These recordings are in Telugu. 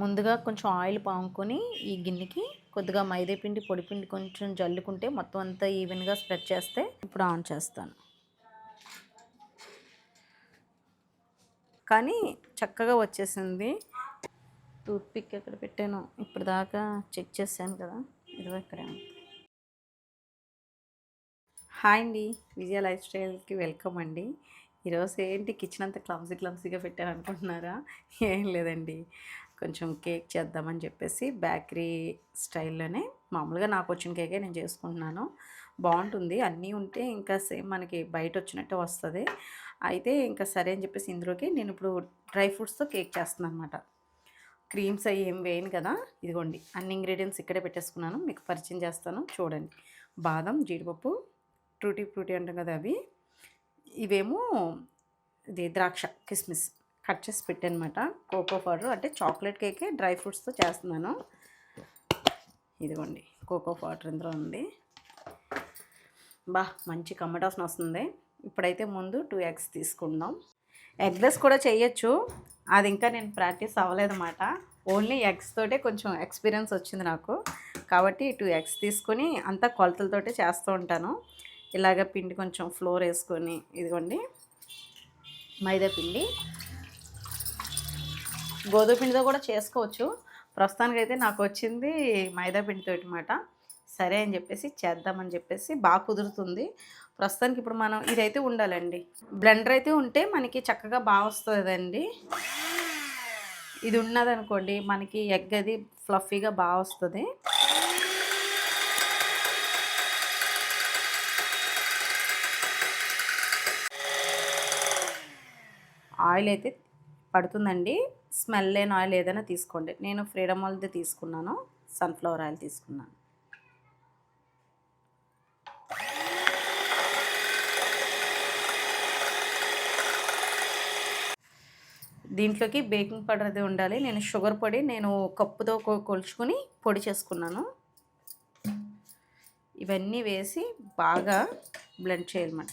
ముందుగా కొంచెం ఆయిల్ పాముకొని ఈ గిన్నెకి కొద్దిగా మైదా పిండి పొడి పిండి కొంచెం జల్లుకుంటే మొత్తం అంతా ఈవెన్గా స్ప్రెడ్ చేస్తే ఇప్పుడు ఆన్ చేస్తాను. కానీ చక్కగా వచ్చేసింది. టూత్పిక్ ఎక్కడ పెట్టాను ఇప్పుడు దాకా చెక్ చేశాను కదా. ఇదిగో ఇక్కడే హాయ్ అండి. విజయ లైఫ్ స్టైల్కి వెల్కమ్ అండి. ఈరోజు ఏంటి? కిచెన్ అంతా క్లమ్సీ క్లమ్సీగా పెట్టాను అనుకుంటున్నారా ఏం లేదండి. కొంచెం కేక్ చేద్దామని చెప్పేసి బేకరీ స్టైల్లోనే మామూలుగా నాకు వచ్చిన కేకే నేను చేసుకుంటున్నాను. బాగుంటుంది. అన్నీ ఉంటే ఇంకా సేమ్ మనకి బయట వచ్చినట్టు వస్తుంది. అయితే ఇంకా సరే అని చెప్పేసి ఇందులోకి నేను ఇప్పుడు డ్రై ఫ్రూట్స్తో కేక్ చేస్తున్నాను అనమాట క్రీమ్స్ అవి ఏం వేయను కదా ఇదిగోండి. అన్ని ఇంగ్రీడియంట్స్ ఇక్కడే పెట్టేసుకున్నాను. మీకు పరిచయం చేస్తాను. చూడండి. బాదం జీడిపప్పు ఫ్రూటీ ఫ్రూటీ అంటాం కదా అవి. ఇవేమో ఇది ద్రాక్ష కిస్మిస్. కట్ చేసి పెట్టానమాట కోకో పౌడర్ అంటే చాక్లెట్ కేకే డ్రై ఫ్రూట్స్తో చేస్తున్నాను. ఇదిగోండి కోకో పౌడర్ ఇందులో ఉంది. బా మంచి కమ్మటాసన వస్తుంది. ఇప్పుడైతే ముందు టూ ఎగ్స్ తీసుకుందాం. ఎగ్లెస్ కూడా చేయొచ్చు. అది ఇంకా నేను ప్రాక్టీస్ అవ్వలేదన్నమాట. ఓన్లీ ఎగ్స్ తోటే కొంచెం ఎక్స్పీరియన్స్ వచ్చింది నాకు. కాబట్టి టూ ఎగ్స్ తీసుకొని అంతా కొలతలతోటే చేస్తూ ఉంటాను. ఇలాగ పిండి కొంచెం ఫ్లోర్ వేసుకొని ఇదిగోండి మైదా పిండి. గోధుమ పిండితో కూడా చేసుకోవచ్చు. ప్రస్తుతానికైతే నాకు వచ్చింది మైదా పిండితో అనమాట సరే అని చెప్పేసి చేద్దామని చెప్పేసి బాగా కుదురుతుంది. ప్రస్తుతానికి ఇప్పుడు మనం ఇదైతే ఉండాలండి. బ్లెండర్ అయితే ఉంటే మనకి చక్కగా బాగా వస్తుందండి. ఇది ఉన్నదనుకోండి మనకి ఎగ్ అది ఫ్లఫీగా బాగా వస్తుంది. ఆయిల్ అయితే పడుతుందండి. స్మెల్ లేని ఆయిల్ ఏదైనా తీసుకోండి. నేను ఫ్రీడమ్ ఆయిల్ది తీసుకున్నాను. సన్ఫ్లవర్ ఆయిల్ తీసుకున్నాను. దీంట్లోకి బేకింగ్ పౌడర్ అది ఉండాలి. నేను షుగర్ పొడి నేను కప్పుతో కొలుచుకుని పొడి చేసుకున్నాను. ఇవన్నీ వేసి బాగా బ్లెండ్ చేయాలన్నమాట.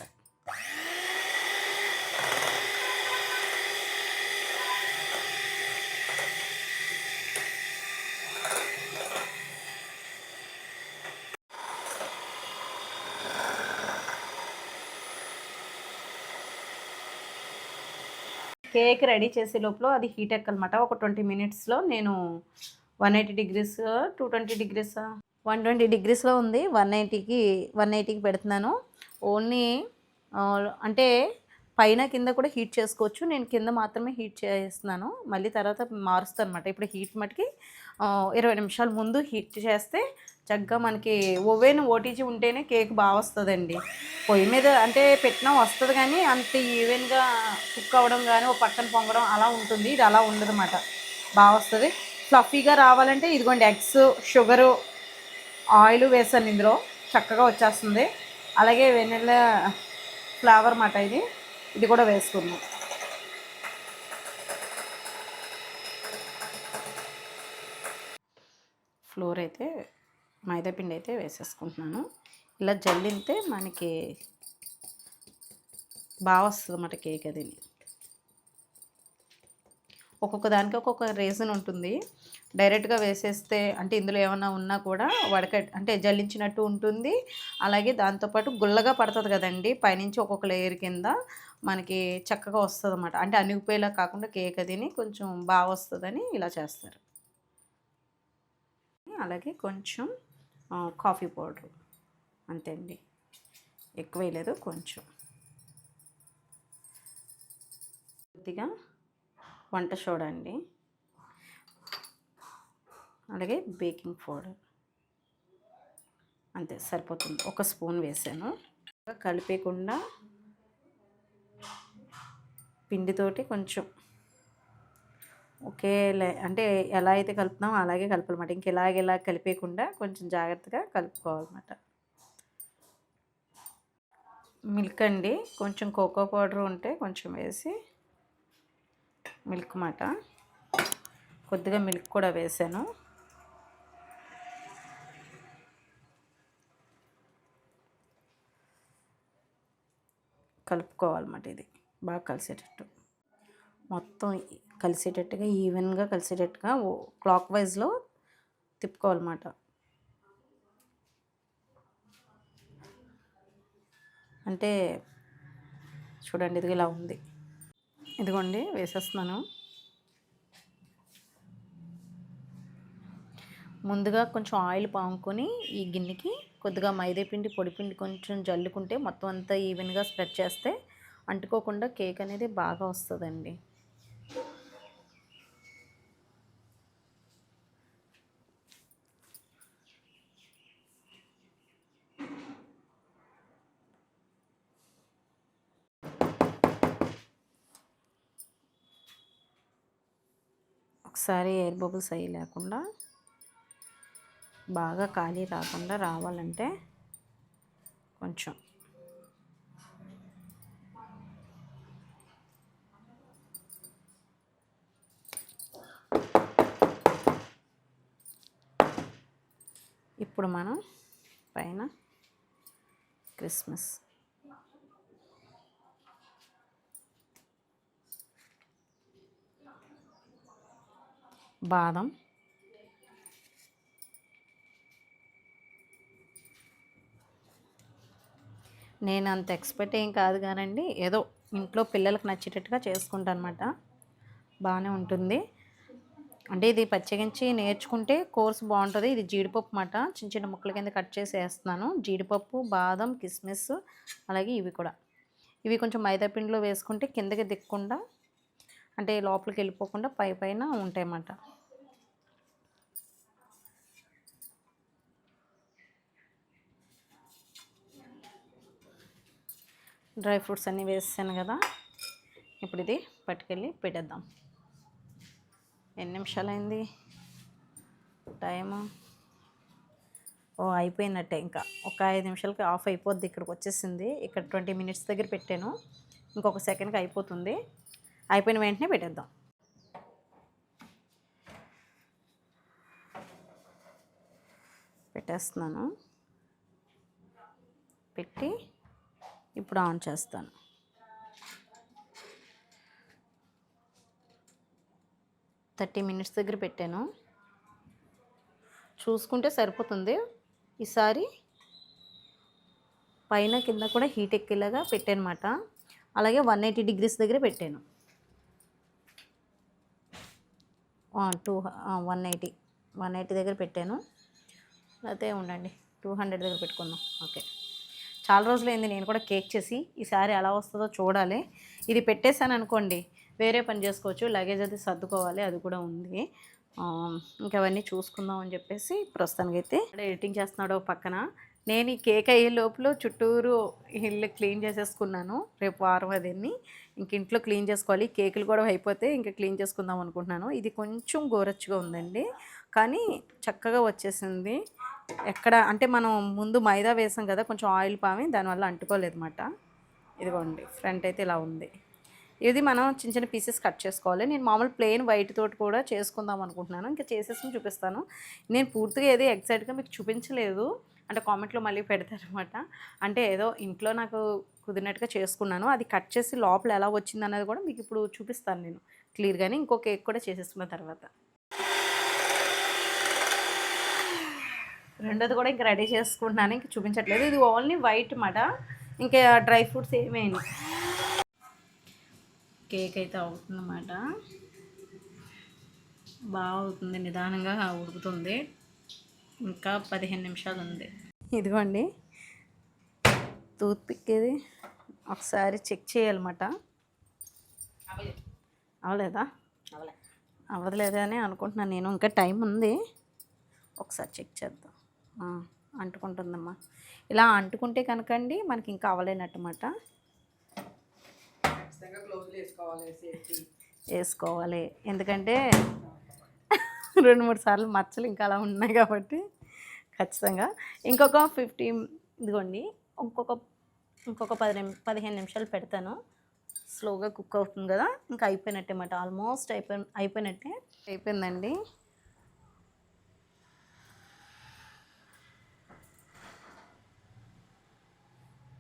కేక్ రెడీ చేసే లోపల అది హీట్ ఎక్కనమాట. ఒక ట్వంటీ మినిట్స్లో నేను one eighty degrees two twenty degrees one twenty డిగ్రీస్లో ఉంది. వన్ ఎయిటీకి వన్ ఎయిటీకి పెడుతున్నాను. ఓన్లీ అంటే పైన కింద కూడా హీట్ చేసుకోవచ్చు. నేను కింద మాత్రమే హీట్ చేస్తున్నాను. మళ్ళీ తర్వాత మారుస్తాను అనమాట ఇప్పుడు హీట్ మటుకి ఇరవై నిమిషాల ముందు హీట్ చేస్తే చక్కగా మనకి ఓవెన్ ఓటీజీ ఉంటేనే కేక్ బాగా వస్తుందండి. పొయ్యి మీద అంటే పెట్టినా వస్తుంది కానీ అంత ఈవెన్గా కుక్ అవ్వడం కానీ ఒక పక్కన పొంగడం అలా ఉంటుంది. ఇది అలా ఉండదు అన్నమాట బాగా వస్తుంది. ఫ్లఫీగా రావాలంటే ఇదిగోండి ఎగ్స్ షుగరు ఆయిల్ వేసాను ఇందులో. చక్కగా వచ్చేస్తుంది. అలాగే వెనిల్లా ఫ్లేవర్ అన్నమాట ఇది. ఇది కూడా వేసుకున్నాం ఫ్లోర్ అయితే మైదాపిండి అయితే వేసేసుకుంటున్నాను. ఇలా జల్లింతే మనకి బాగా వస్తుంది అన్నమాట కేక్ అది. ఒక్కొక్క దానికి ఒక్కొక్క రీజన్ ఉంటుంది. డైరెక్ట్గా వేసేస్తే అంటే ఇందులో ఏమైనా ఉన్నా కూడా వడక అంటే జల్లించినట్టు ఉంటుంది. అలాగే దాంతోపాటు గుల్లగా పడుతుంది కదండి. పైనుంచి ఒక్కొక్క లేయర్ కింద మనకి చక్కగా వస్తుంది అన్నమాట. అంటే అనిగిపోయేలా కాకుండా కేక్ అదిని కొంచెం బాగా వస్తుందని ఇలా చేస్తారు. అలాగే కొంచెం కాఫీ పౌడర్. అంతే అండి ఎక్కువ వేయలేదు కొంచెం. కొద్దిగా వంట సోడా అండి. అలాగే బేకింగ్ పౌడర్. అంతే సరిపోతుంది. ఒక స్పూన్ వేసాను. కలిపేకుండా పిండితోటి కొంచెం ఒకే అంటే ఎలా అయితే కలుపుతామో అలాగే కలపాలన్నమాట. ఇంక ఇలాగెలా కలిపేయకుండా కొంచెం జాగ్రత్తగా కలుపుకోవాలన్నమాట. మిల్క్ అండి. కొంచెం కోకో పౌడర్ ఉంటే కొంచెం వేసి మిల్క్ మాట కొద్దిగా మిల్క్ కూడా వేసాను. కలుపుకోవాలన్నమాట ఇది. బాగా కలిసేటట్టు. మొత్తం కలిసేటట్టుగా ఈవెన్గా కలిసేటట్టుగా క్లాక్ వైజ్లో తిప్పుకోవాలన్నమాట. అంటే చూడండి ఇది ఇలా ఉంది. ఇదిగోండి వేసేస్తున్నాను. ముందుగా కొంచెం ఆయిల్ పాముకొని ఈ గిన్నెకి కొద్దిగా మైదా పిండి పొడి పిండి కొంచెం జల్లుకుంటే మొత్తం అంతా ఈవెన్గా స్ప్రెడ్ చేస్తే అంటుకోకుండా కేక్ అనేది బాగా వస్తుందండి. ఒకసారి ఎయిర్ బబుల్స్ అయ్యి లేకుండా బాగా ఖాళీ రాకుండా రావాలంటే కొంచెం. ఇప్పుడు మనం పైన క్రిస్మస్ బాదం. నేను అంత ఎక్స్పెక్ట్ ఏం కాదు కానండి ఏదో ఇంట్లో పిల్లలకు నచ్చేటట్టుగా చేసుకుంటాను అనమాట బాగానే ఉంటుంది. అంటే ఇది పచ్చిగించి నేర్చుకుంటే కోర్స్ బాగుంటుంది. ఇది జీడిపప్పు మాట చిన్న చిన్న ముక్కల కింద కట్ చేసి వేస్తున్నాను. జీడిపప్పు బాదం కిస్మిస్ అలాగే ఇవి కూడా. ఇవి కొంచెం మైదా పిండిలో వేసుకుంటే కిందకి దిక్కుండా అంటే లోపలికి వెళ్ళిపోకుండా పై పైన ఉంటాయన్నమాట. డ్రై ఫ్రూట్స్ అన్నీ వేసాను కదా ఇప్పుడు ఇది పట్టుకెళ్ళి పెట్టేద్దాం. ఎన్ని నిమిషాలైంది? టైము? ఓ అయిపోయినట్టే ఇంకా. ఒక ఐదు నిమిషాలకి ఆఫ్ అయిపోద్ది ఇక్కడికి వచ్చేసింది. ఇక్కడ ట్వంటీ మినిట్స్ దగ్గర పెట్టాను. ఇంకొక సెకండ్కి అయిపోతుంది. అయిపోయిన వెంటనే పెట్టేద్దాం. పెట్టేస్తున్నాను. పెట్టి ఇప్పుడు ఆన్ చేస్తాను. థర్టీ మినిట్స్ దగ్గర పెట్టాను. చూసుకుంటే సరిపోతుంది. ఈసారి పైన కింద కూడా హీట్ ఎక్కేలాగా పెట్టానమాట. అలాగే వన్ ఎయిటీ డిగ్రీస్ దగ్గర పెట్టాను. Two one eighty. One eighty దగ్గర పెట్టాను. అయితే ఉండండి టూ హండ్రెడ్ దగ్గర పెట్టుకుందాం. ఓకే. చాలా రోజులైంది నేను కూడా కేక్ చేసి. ఈసారి ఎలా వస్తుందో చూడాలి. ఇది పెట్టేశాను అనుకోండి వేరే పని చేసుకోవచ్చు లగేజ్ అది సర్దుకోవాలి అది కూడా ఉంది. ఇంకా అవన్నీ చూసుకుందాం అని చెప్పేసి ప్రస్తుతానికైతే. ఎడిటింగ్ చేస్తున్నాడు పక్కన. నేను ఈ కేక్ అయ్యే లోపల చుట్టూరు ఇల్లు క్లీన్ చేసేసుకున్నాను. రేపు వారం అదన్నీ ఇంక ఇంట్లో క్లీన్ చేసుకోవాలి. కేకులు కూడా అయిపోతే ఇంకా క్లీన్ చేసుకుందాం అనుకుంటున్నాను. ఇది కొంచెం గోరచ్చుగా ఉందండి. కానీ చక్కగా వచ్చేసింది. ఎక్కడ అంటే మనం ముందు మైదా వేసాం కదా కొంచెం ఆయిల్ పామి దానివల్ల అంటుకోలేదన్నమాట. ఇదిగోండి ఫ్రంట్ అయితే ఇలా ఉంది. ఇది మనం చిన్న చిన్న పీసెస్ కట్ చేసుకోవాలి. నేను మామూలు ప్లెయిన్ వైట్ తోటి కూడా చేసుకుందాం అనుకుంటున్నాను. ఇంకా చేసేసి చూపిస్తాను. నేను పూర్తిగా ఏది ఎగ్జాక్ట్గా మీకు చూపించలేదు. అంటే కామెంట్లో మళ్ళీ పెడతారనమాట అంటే ఏదో ఇంట్లో నాకు కుదిరినట్టుగా చేసుకున్నాను. అది కట్ చేసి లోపల ఎలా వచ్చింది అన్నది కూడా మీకు ఇప్పుడు చూపిస్తాను నేను. క్లియర్గానే ఇంకో కేక్ కూడా చేసేసుకున్న తర్వాత. రెండోది కూడా ఇంకా రెడీ చేసుకుంటున్నాను. ఇంక చూపించట్లేదు. ఇది ఓన్లీ వైట్ మాట ఇంకా డ్రై ఫ్రూట్స్ ఏమేమి కేక్ అయితే అవుతుందన్నమాట. బాగా అవుతుంది. నిదానంగా ఉడుకుతుంది. ఇంకా పదిహేను నిమిషాలు ఉంది ఇదిగోండి. టూత్ పిక్ ఇది ఒకసారి చెక్ చేయాలన్నమాట. అవలేదా? అవ్వలేదా అని అనుకుంటున్నాను నేను. ఇంకా టైం ఉంది. ఒకసారి చెక్ చేద్దాం. ఆ, అంటుకుంటుందమ్మా. ఇలా అంటుకుంటే కనుకండి మనకి ఇంకా అవ్వలేనట్టమాట వేసుకోవాలి. ఎందుకంటే రెండు మూడు సార్లు మచ్చలు ఇంకా అలా ఉన్నాయి కాబట్టి ఖచ్చితంగా. ఇంకొక ఫిఫ్టీ ఇదిగోండి. ఇంకొక ఇంకొక పది నిమి పదిహేను నిమిషాలు పెడతాను. స్లోగా కుక్ అవుతుంది కదా. ఇంకా అయిపోయినట్టే అన్నమాట. ఆల్మోస్ట్ అయిపోయి అయిపోయినట్టే. అయిపోయిందండి.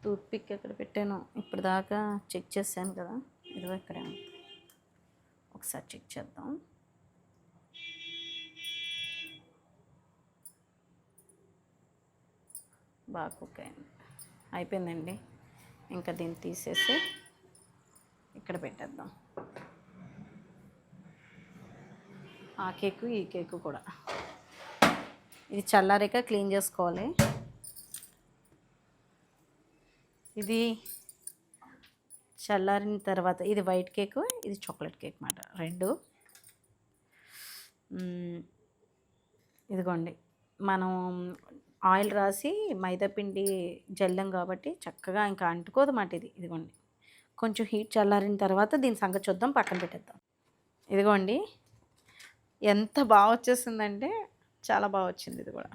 టూత్ ఎక్కడ పెట్టాను ఇప్పుడు దాకా చెక్ చేశాను కదా. ఇదిగో ఇక్కడే ఒకసారి చెక్ చేద్దాం. బాగా కుక్ అయింది అయిపోయిందండి. ఇంకా దీన్ని తీసేసి ఇక్కడ పెట్టేద్దాం. ఆ కేకు ఈ కేకు కూడా. ఇది చల్లారాక క్లీన్ చేసుకోవాలి. ఇది చల్లారిన తర్వాత ఇది వైట్ కేక్ ఇది చాక్లెట్ కేక్ మాట రెండు. ఇదిగోండి. మనం ఆయిల్ రాసి మైదాపిండి జల్లం కాబట్టి చక్కగా ఇంకా అంటుకోదు మాట ఇది. ఇదిగోండి. కొంచెం హీట్ చల్లారిన తర్వాత దీని సంగతి చూద్దాం పక్కన పెట్టేద్దాం. ఇదిగోండి. ఎంత బాగా వచ్చేసిందంటే చాలా బాగా వచ్చింది ఇది కూడా.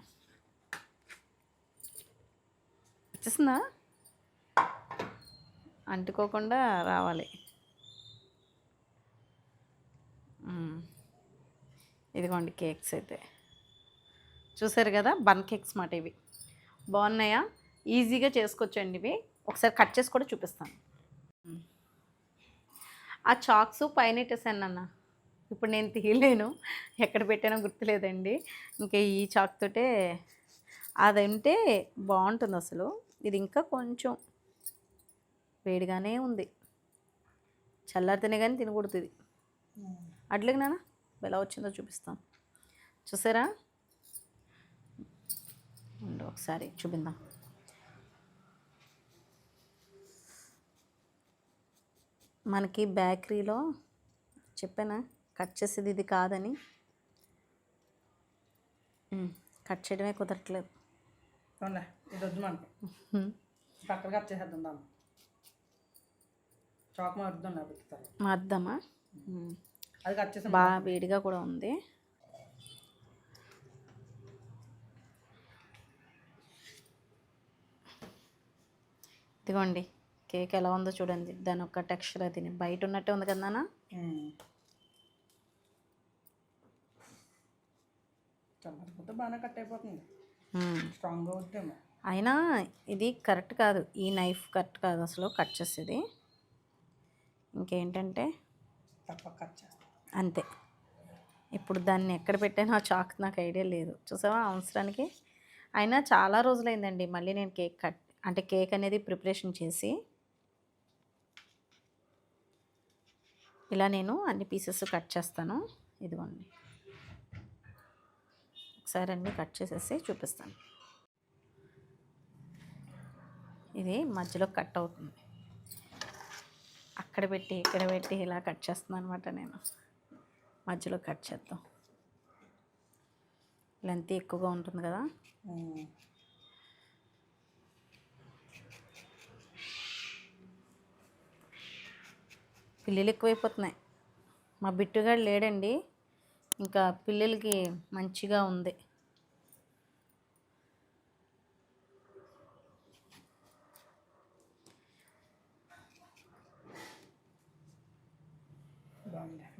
వచ్చేసిందా? అంటుకోకుండా రావాలి. ఇదిగోండి కేక్స్ అయితే. చూసారు కదా బన్ కేక్స్ మాట ఇవి. బాగున్నాయా? ఈజీగా చేసుకోవచ్చండి ఇవి. ఒకసారి కట్ చేసి కూడా చూపిస్తాను. ఆ చాక్స్ పైన ఇట్టేసాను అన్న ఇప్పుడు నేను తీయలేను. ఎక్కడ పెట్టానో గుర్తులేదండి. ఇంకా ఈ చాక్ తోటే అది ఉంటే బాగుంటుంది అసలు. ఇది ఇంకా కొంచెం వేడిగానే ఉంది. చల్లారితేనే కానీ తినకూడదు ఇది. అట్లకి నాన్న ఎలా వచ్చిందో చూపిస్తాం చూసారా? ఉండు ఒకసారి చూపిందాం మనకి బేకరీలో చెప్పానా? కట్ చేసేది ఇది కాదని. కట్ చేయడమే కుదరట్లేదు. ఇది వద్దు మనకి ఉమ్, పక్కన కట్ చేసేద్దాం దాన్ని. చాక్ మారుద్దాం నా పెట్టుతారు మార్దామా ఉమ్, అది కట్ చేసాం. బాగా వేడిగా కూడా ఉంది. ఇదిగోండి కేక్ ఎలా ఉందో చూడండి. దాని ఒక టెక్స్చర్ అది బయట ఉన్నట్టే ఉంది కదా నాన్న? ఉమ్. చల్లారిపోతే బాగానే కట్ అయిపోతుంది. స్ట్రాంగ్గా అయినా ఇది కరెక్ట్ కాదు. ఈ నైఫ్ కరెక్ట్ కాదు అసలు కట్ చేసేది. ఇంకేంటంటే? తప్పక కట్ చేస్తాం. అంతే. ఇప్పుడు దాన్ని ఎక్కడ పెట్టానో చాక్ నాకు ఐడియా లేదు. చూసావా అవసరానికి? అయినా చాలా రోజులైందండి. మళ్ళీ నేను కేక్ కట్ అంటే కేక్ అనేది ప్రిపరేషన్ చేసి ఇలా నేను అన్ని పీసెస్ కట్ చేస్తాను. ఇదిగోండి. ఒకసారి అన్ని కట్ చేసేసి చూపిస్తాను. ఇది మధ్యలో కట్ అవుతుంది. అక్కడ పెట్టి ఇక్కడ పెట్టి ఇలా కట్ చేస్తున్నాను అనమాట నేను. మధ్యలో కట్ చేద్దాం. లెంత్ ఎక్కువగా ఉంటుంది కదా? పిల్లలు ఎక్కువైపోతున్నాయి. మా బిట్టుగాడు లేడండి. ఇంకా పిల్లలకి మంచిగా ఉంది.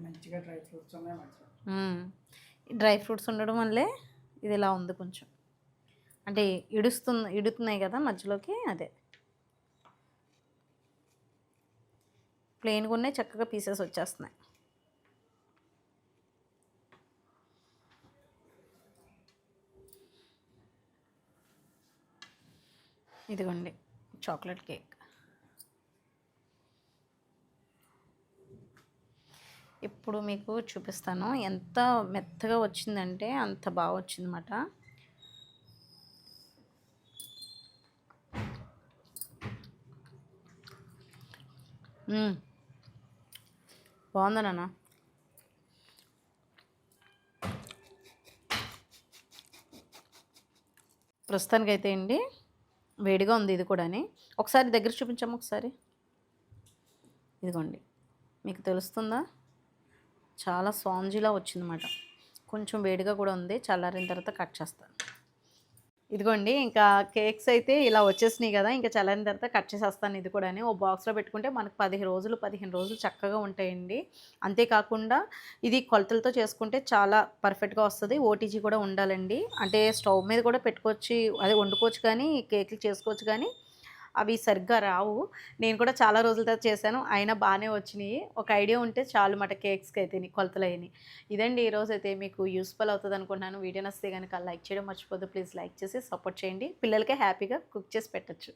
మంచిగా ఫ్రూట్స్ ఉన్నాయి డ్రై ఫ్రూట్స్ ఉండడం వల్లే ఇది ఇలా ఉంది కొంచెం. అంటే ఇడుస్తుంది ఇడుతున్నాయి కదా మధ్యలోకి అదే. ప్లెయిన్గా ఉన్నాయి చక్కగా పీసెస్ వచ్చేస్తున్నాయి. ఇదిగోండి చాక్లెట్ కేక్. ఇప్పుడు మీకు చూపిస్తాను ఎంత మెత్తగా వచ్చిందంటే అంత బాగా వచ్చిందన్నమాట. మ్మ్. బాగుందా నాన్న? ప్రస్తుతానికైతే అండి వేడిగా ఉంది ఇది కూడాని. ఒకసారి దగ్గర చూపించాము ఒకసారి. ఇదిగోండి మీకు తెలుస్తుందా? చాలా స్పాంజీలా వచ్చిందన్నమాట. కొంచెం వేడిగా కూడా ఉంది చల్లారిన తర్వాత కట్ చేస్తాను. ఇదిగోండి ఇంకా కేక్స్ అయితే ఇలా వచ్చేసినాయి కదా ఇంకా చల్లని తర్వాత కట్ చేసేస్తాను ఇది కూడా ఓ బాక్స్లో పెట్టుకుంటే మనకు పదిహేను రోజులు పదిహేను రోజులు చక్కగా ఉంటాయండి. అంతేకాకుండా ఇది కొలతలతో చేసుకుంటే చాలా పర్ఫెక్ట్గా వస్తుంది. ఓటీజీ కూడా ఉండాలండి. అంటే స్టవ్ మీద కూడా పెట్టుకోవచ్చు అదే వండుకోవచ్చు కానీ కేకులు చేసుకోవచ్చు కానీ అవి సరిగ్గా రావు. నేను కూడా చాలా రోజుల తర్వాత చేశాను. అయినా బాగానే వచ్చినాయి. ఒక ఐడియా ఉంటే చాలు మాట కేక్స్కి అయితే కొలతలు అయినాయి ఇదండి ఈరోజు అయితే మీకు యూస్ఫుల్ అవుతుంది అనుకుంటున్నాను. వీడియో నస్తే కనుక లైక్ చేయడం మర్చిపోద్దు ప్లీజ్ లైక్ చేసి సపోర్ట్ చేయండి. పిల్లలకే హ్యాపీగా కుక్ చేసి పెట్టచ్చు.